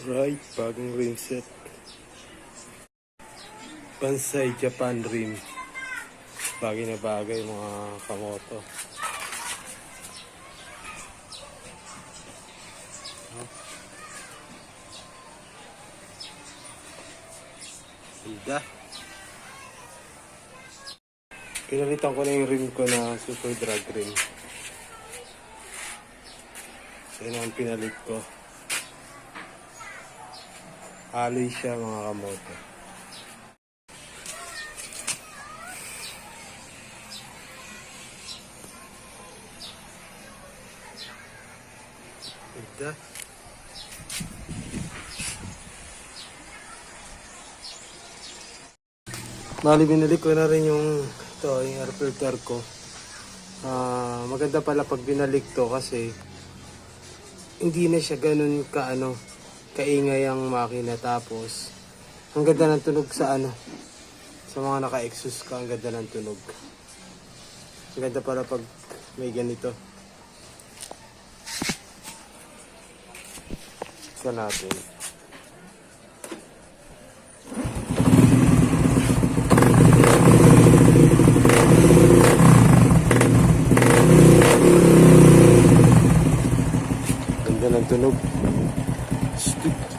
Right, bagong rim set. Pansay Japan rim. Bagay na bagay mga kamoto. Ganda. Pinalitan ko na yung rim ko na super drag rim. Yun ang pinalit ko. Alloy siya mga kamoto. Ganda. Bali, binili ko na rin yung ito, yung air filter ko. Ah, maganda pala pag binalik to kasi hindi na siya ganun ka ano, kaingay ang makina tapos ang ganda ng tunog sa ano sa mga naka-exhaust ka, ang ganda ng tunog. Ang ganda pala pag may ganito. Isa natin. Ganda ng tunog. して。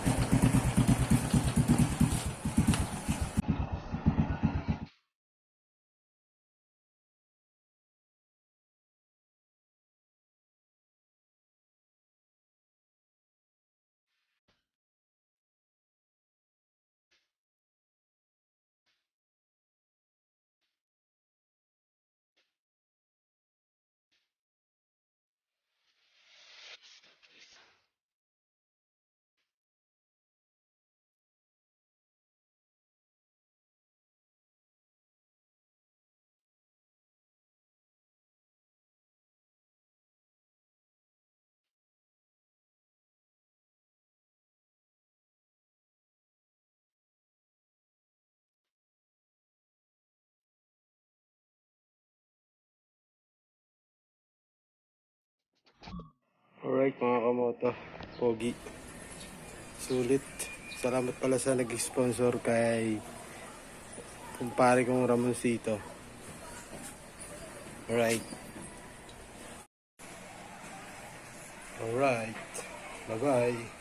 Alright mga kamoto, Pogi. Sulit. Salamat pala sa nag-sponsor kay kumpare kong Ramoncito. Alright. Alright. Bye-bye.